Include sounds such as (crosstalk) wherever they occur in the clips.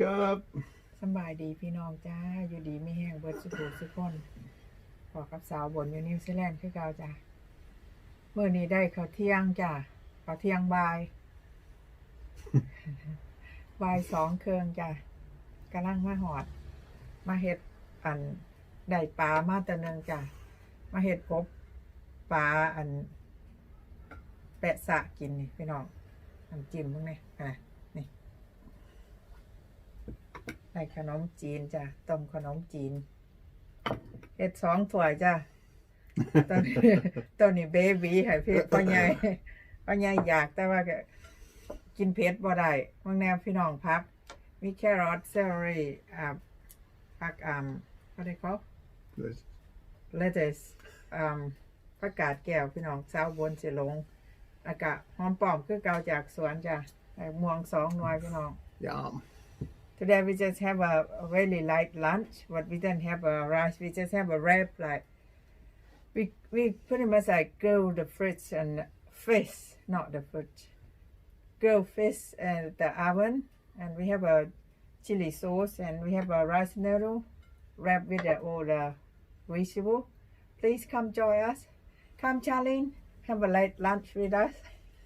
wake up. สบายดีพี่น้องจ้า อยู่ดีไม่แห้งเบิดสุขุสุขคนพอกับสาวบนอยู่นิวซีแลนด์คือเก่าจ้าเมื่อนี้ได้ข้าวเที่ยงจ้าข้าวเที่ยงบ่ายบ่ายสองเคืองจ้ากำลังมาหอด มาเห็ดอันได้ปลามาตัวหนึงจ้ามาเห็ดกบปลาอัน แปะสะกินนี่พี่น้องน้ำจิ้มพวกนี้อะ นี่ได้ขนมจีนจ้ะต้มขนมจีนเฮ็ดสองถ้วยจ้ะตอนนี้ตอนนี้เบบีให้พี่พ่อใหญ่พ่อใหญ่อยากแต่ว่าก็กินเผ็ดบ่ได้บางแนวพี่น้องพัก มีแครอทเซลลี่อ่าผักอ่าอะไรเขา There's เลเทสอ่าผักกาดแก้วพี่น้องสาวบนเสลงแล้วก็หอมปอมคือเกาจากสวนจ้ะได้ม่วงสองหน่วยพี่น้อง yum. Today we just have a, really light lunch, but we don't have a rice. We just have a wrap like we we pretty much like grill the fish and fish, not the fish. Grill fish at the oven, and we have a chili sauce, and we have a rice noodle wrapped with the all the vegetable. Please come join us. Come, Charlene. Have a light lunch with us.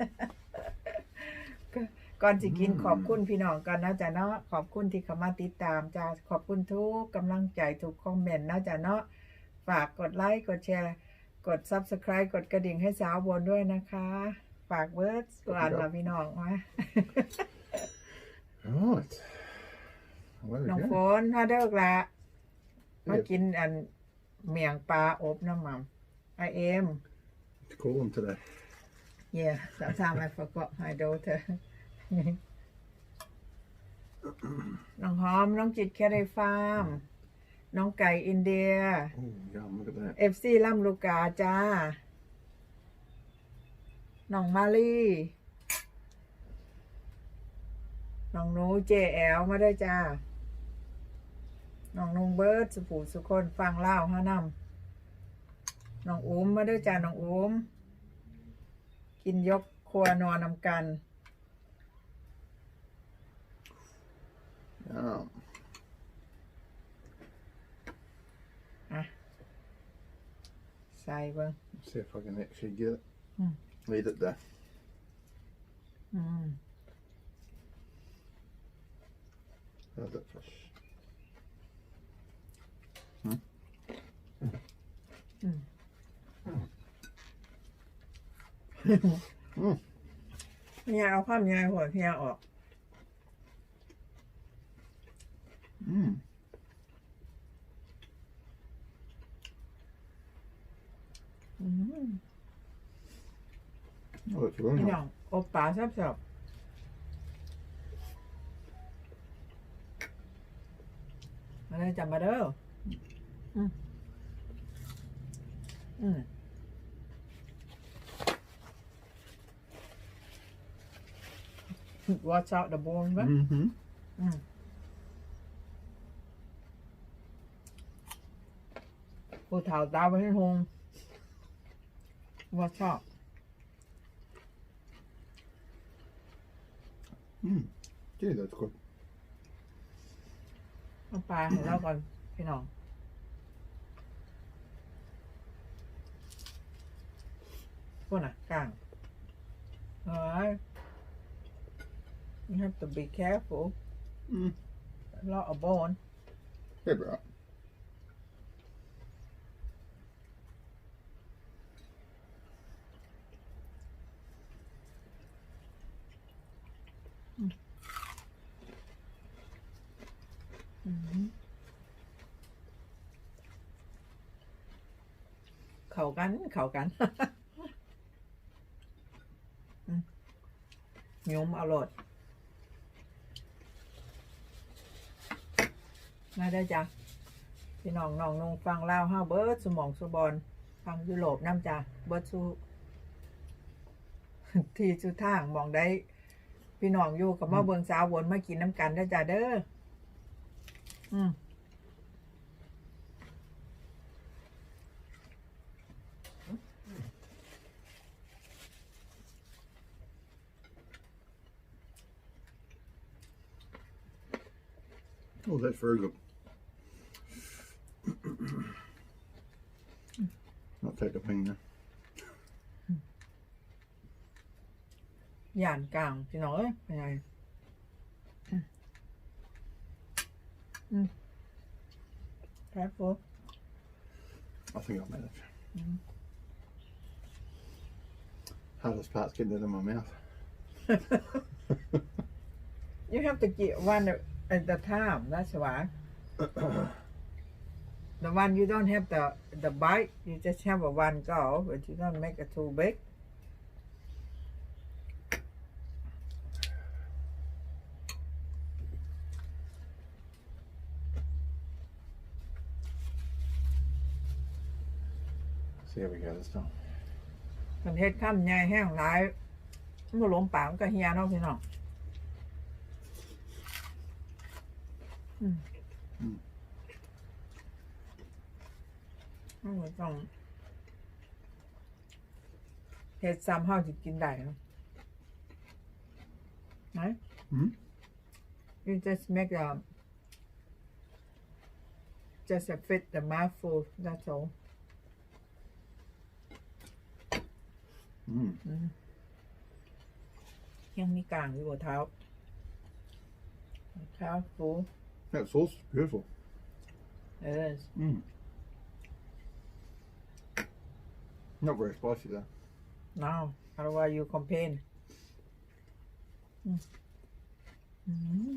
(laughs) ก่อนจะกินขอบคุณพี่น้องก่อนนะจ๊ะเนาะขอบคุณที่เข้ามาติดตามจ้าขอบคุณทุกกำลังใจทุกคอมเมนต์นะจ๊ะเนาะฝากกดไลค์กดแชร์ กด Subscribe กดกระดิ่งให้สาวบนด้วยนะคะ ฝากเวิร์ดส่วนละพี่น้องมา Right. Well, น้อง we ฝ go. นถ้าเดิกละมากินอันเมียงปลาอบน้ำมันไอเอ็ม To call them today. Yeah, sometimes I forgot my daughter น้องหอม น้องจิตแคเรฟาร์ม น้องไก่อินเดีย Oh, yum. Look at that. เอฟซีล่ำลูกาจ้า น้องมาลี่น้องหนูเจแอลมาได้วยจ้า น้องนุงเบิร์ดสุผูสุคนฟังเล่าห้านำน้องอุ้มมาได้วยจ้า น้องอุ้ม กินยกครัวนอนนำกัน Yum. อ่ะ ใส่เบิ้ง See if I can actually get it. Hmm. Leave it there. อืม How's that fish? เนี่ยเอาความยายหัวเพียออก Mm. อืม Oh, it's really พี่น้ nice. องอบปลาแซ่บๆมาเลยจับมาเด้ออืมอืม watch out the bone บ้าง Mm-hmm. อื ผู้เฒ่าตาไปให้หง watch out Mm. Gee, that's good. เอาปลาให้เราก่อน พี่น้อง พวกน่ะกลางเฮ้ย you have to be careful Mm. a lot of bone Yeah, right. เข้ากัน เข้ากันยมอร่อยมาได้จ้ะพี่น้องน้องนงฟังเล่าวห้าเบิร์ดสมองสุบอลฟังยุโรปน้ำจ้ะเบิร์ดสูที่สุดทางมองได้ พี่น้องอยู่กับมาเบิงสาววนมากินน้ำกันได้จ้ะเด้อ อืม Oh, that's very good. I'll take a ping there. ย่านกลางพี่น้องเอ้ยเป็นไง Mm. Careful. I think I'll manage. Mm. Hardest part's getting it in my mouth. (laughs) you have to get one at the time, that's why. (coughs) the one you don't have the the bite, you just have a one go, but you don't make it too big. See how we go this time. มันเฮ็ดข้ามใหญ่แห้งหลายมันบ่หลงปากมันก็เฮียเนาะพี่น้องอืมอืม มันก็ต้องเฮ็ดซ้ำเฮาสิกินได้เนาะไหน Mhm. you just make a just a fit the mouthful that's all Mm. ยังมีกลางอยู่บนเท้าเท้าฟู That sauce is beautiful. เออ Mm. Not very spicy though. no otherwise you complain อืมอืม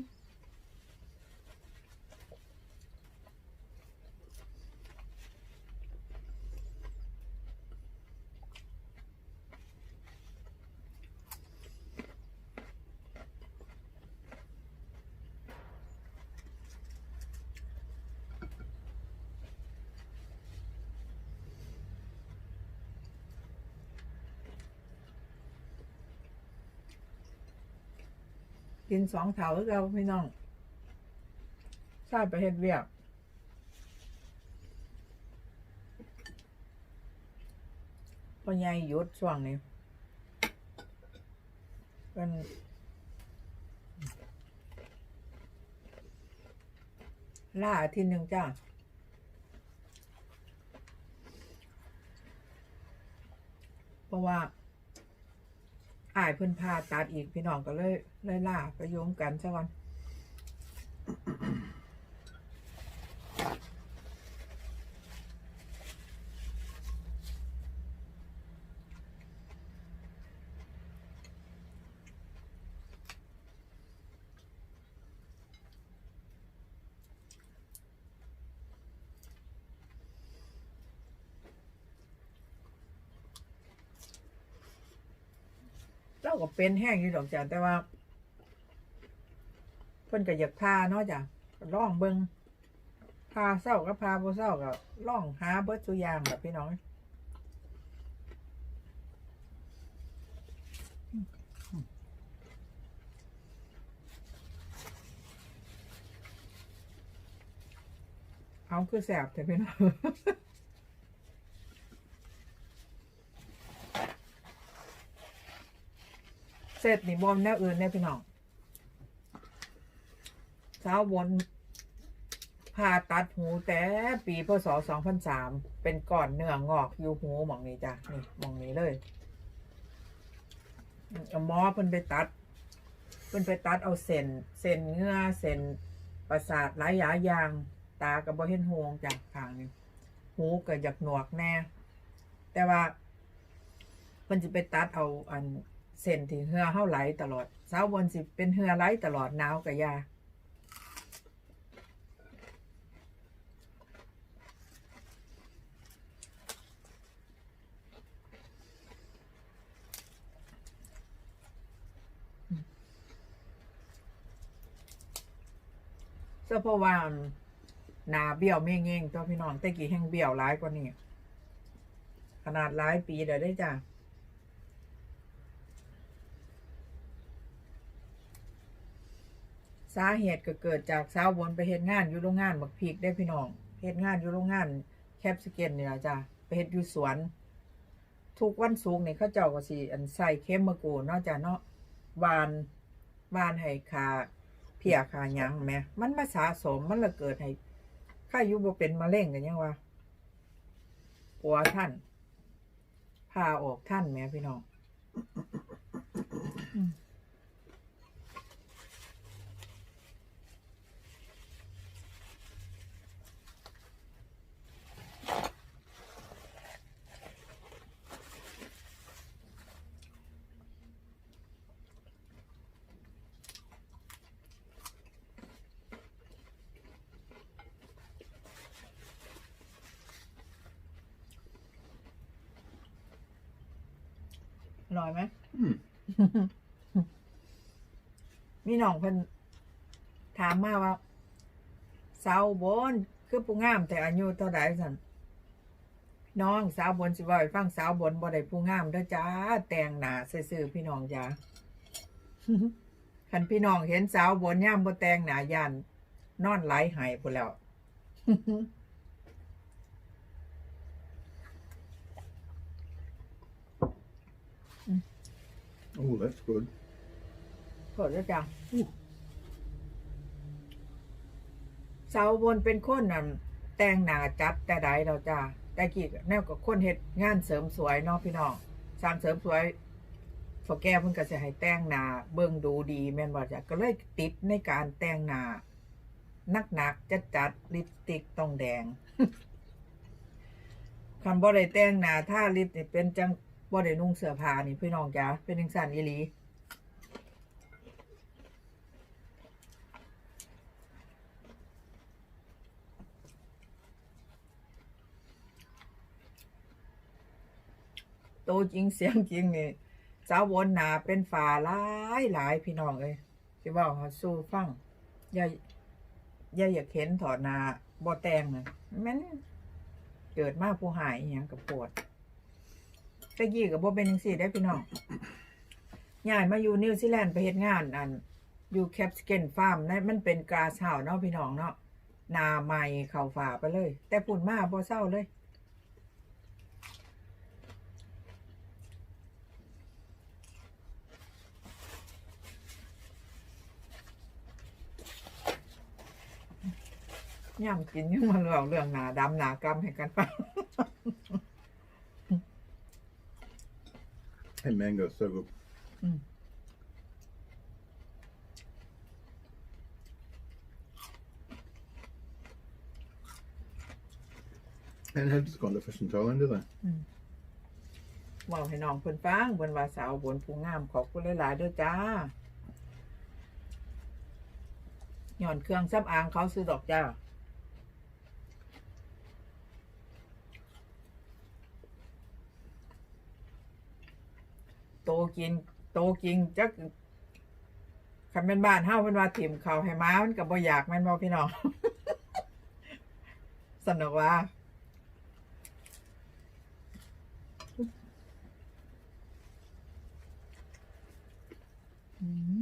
กินสองเถาคือเราพี่น้องใช่ไปเฮ็ดเวียกพ่อใหญ่หยุดช่วงนี้เป็นล่าอาที่หนึ่งจ้าเพราะว่า อายเพิ่นพาตัดอีกพี่น้องก็เลยเลยล่าไปโยงกันซะก่อน ก็เป็นแห้งอยู่ดอกจ้ะแต่ว่าเพิ่นก็อยากพาเนาะจ้ะล่องเบิงพาเศร้าก็พาบ่เศร้าก็ล่องหาเบิดตัวอย่างแบบพี่น้องเอาคือแสบแต่พี่น้อง เสร็จนี่บอมแนวอื่นเนี่ยพี่น้องเช้าบนผ่าตัดหูแต่ปีพศสองพันสามเป็นก่อนเนื้องอกอยู่หูหมองนี้จ้ะนี่หมองนี้เลยเอาหมอเพิ่นไปตัดเพิ่นไปตัดเอาเส้นเส้นเงื่อเส้นประสาทหลายยาอย่างตาก็บ่เห็นหวงจากทางนี้หูก็อยากหนวกแน่ แต่ว่าเพิ่นจะไปตัดเอาอัน เส้นที่เหือเฮาไหลตลอดเช้าบนสิเป็นเหือไหลตลอดหนาวกับยาเสื้อพราะว่าหนาเบี้ยวไม่เง่งตัวพี่น้องแต่กี้แห้งเบี้ยวร้ายกว่านี้ขนาดหลายปีเดี๋ยวได้จ้ะ สาเหตุก็เกิดจากสาวบนไปเฮ็ดงานอยู่โรงงานบักพริกได้พี่น้องเฮ็ดงานอยู่โรงงานแคปสเกนนี่ล่ะจ้ะไปเฮ็ดอยู่สวน ทุกวันศุกร์นี่ยเขาเจ้าก็สิอันใส่เค็มมะกรูดนาะจ้ะเนาะวานวานให้ขาพพียขาหยังแหม่มันมาสะสมมันละเกิดให้ข้ายู่บ่เป็นมะเร็งกันยังวะปัวท่านพาออกท่านแหม่พี่น้อง ร่อยไหม Mm. มีน้องเพิ่นถามมาว่า สาวบนคือผู้งาม แต่อายุเท่าไหร่สันน้องสาวบนสิว่าให้ฟังสาวบนบ่ได้ผู้งามเด้อจ้า แต่งหน้าซื่อๆพี่น้องจ้าคันพี่น้องเห็นสาวบนย่ามบ่แต่งหน้ายันนอนไหลหายพุ่นแล้ว Oh, that's good. โทษด้วยจ้ะสาวบนเป็นคนนั่นแต่งหน้าจัดแต่ใดเราจ้าแต่กี้ก็แนวกับคนเฮ็ดงานเสริมสวยเนาะพี่น้องสร้างเสริมสวยพอแก้เพิ่นก็สิให้แต่งหน้าเบิ่งดูดีแม่นบ่จ้ะก็เลยติดในการแต่งหน้าหนักๆจัดๆลิปสติกต้องแดงคันบ่ได้แต่งหน้าถ้าลิปนี่เป็นจัง บ่ได้นุ่งเสื้อผ้านี่พี่น้องจ้ะเป็นจังซั่นอีหลีโตจริงเสียงจริงนี่สาววนหนาเป็นฝ่าหลายหลายพี่น้องเอ้ยสิเว่าให้สู้ฟังอย่าอย่าอยากเห็นถอดนาบ่แตงเลยแม่นเกิดมาผู้หายอย่างกับปวด ตะกี้กับบ่เป็นจังซี่ได้พี่น้องยายมาอยู่นิวซีแลนด์ไปเฮ็ดงานอันอยู่แคปสเกนฟาร์มนั่นมันเป็นกราเช้าเนาะพี่น้องเนาะนาใหม่เข้าฝ่าไปเลย แต่พุ่นมาบ่เศร้าเลยย่ำกินยังมาเรื่องเรื่องหนาดำหนากำให้กันฟัง Hey, mango, so good. Mm. And have just gone to fish in Thailand, do they? เว่าให้น้องเพิ่นฟังเพิ่นว่าสาวบนผู้งามขอบคุณหลายๆเด้อจ้าหย่อนเครื่องซับอางเขาซื้อดอกจ้า โตกิน โตกินจักคันเป็นบ้านเฮาเพิ่นว่าถิ่มเขาให้ม้ามันก็บ่อยากแม่นบ่พี่น้องสนุกว่าอืม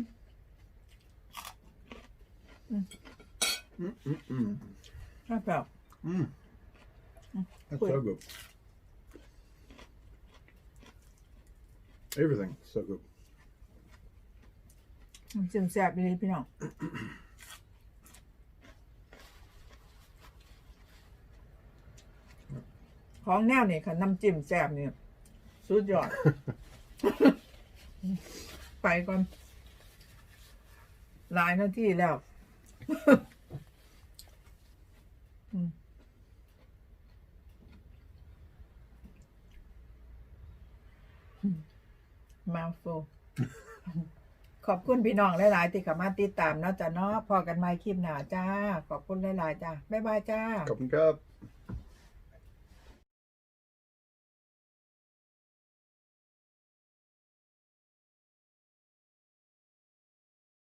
Mm-mm. ครับแบบ Mm. That's Good. so good. Everything so good. น้ำจิ้มแซ่บดีพี่น้อง ของแนวนี่ค่ะน้ำจิ้มแซ่บนี่สุดยอด ไปก่อนหลายนาทีแล้ว อืม มาโฟขอบคุณพี่น้องหลายๆที่เข้ามาติดตามเนาะจ้ะเนาะพอกันใหม่คลิปหน้าจ้า ขอบคุณหลายๆจ้าบ๊ายบายจ้า ขอบคุณครับ